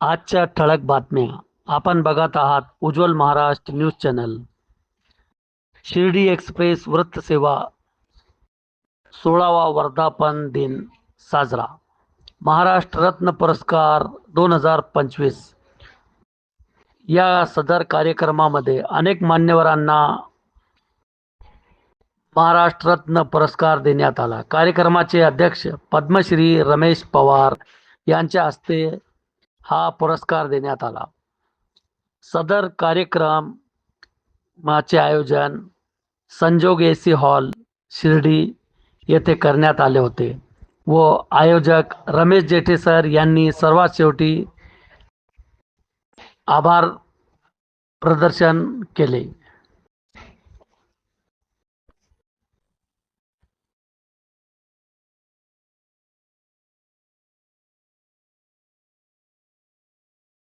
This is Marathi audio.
आजच्या ठळक बातम्या. आपण बघत आहात Ujjwal Maharashtra news channel. Shirdi express वृत्तसेवा सोळावा वर्धापन दिन साजरा. महाराष्ट्र रत्न पुरस्कार दोन हजार पंचवीस. या सदर कार्यक्रमामध्ये अनेक मान्यवरांना महाराष्ट्र रत्न पुरस्कार देण्यात आला. कार्यक्रमाचे अध्यक्ष पद्मश्री रमेश पवार यांच्या हस्ते हा पुरस्कार देण्यात आला. सदर कार्यक्रमाचे आयोजन संजोग ए सी हॉल शिर्डी येथे करण्यात आले होते व आयोजक रमेश जेठे सर यांनी सर्वात शेवटी आभार प्रदर्शन केले.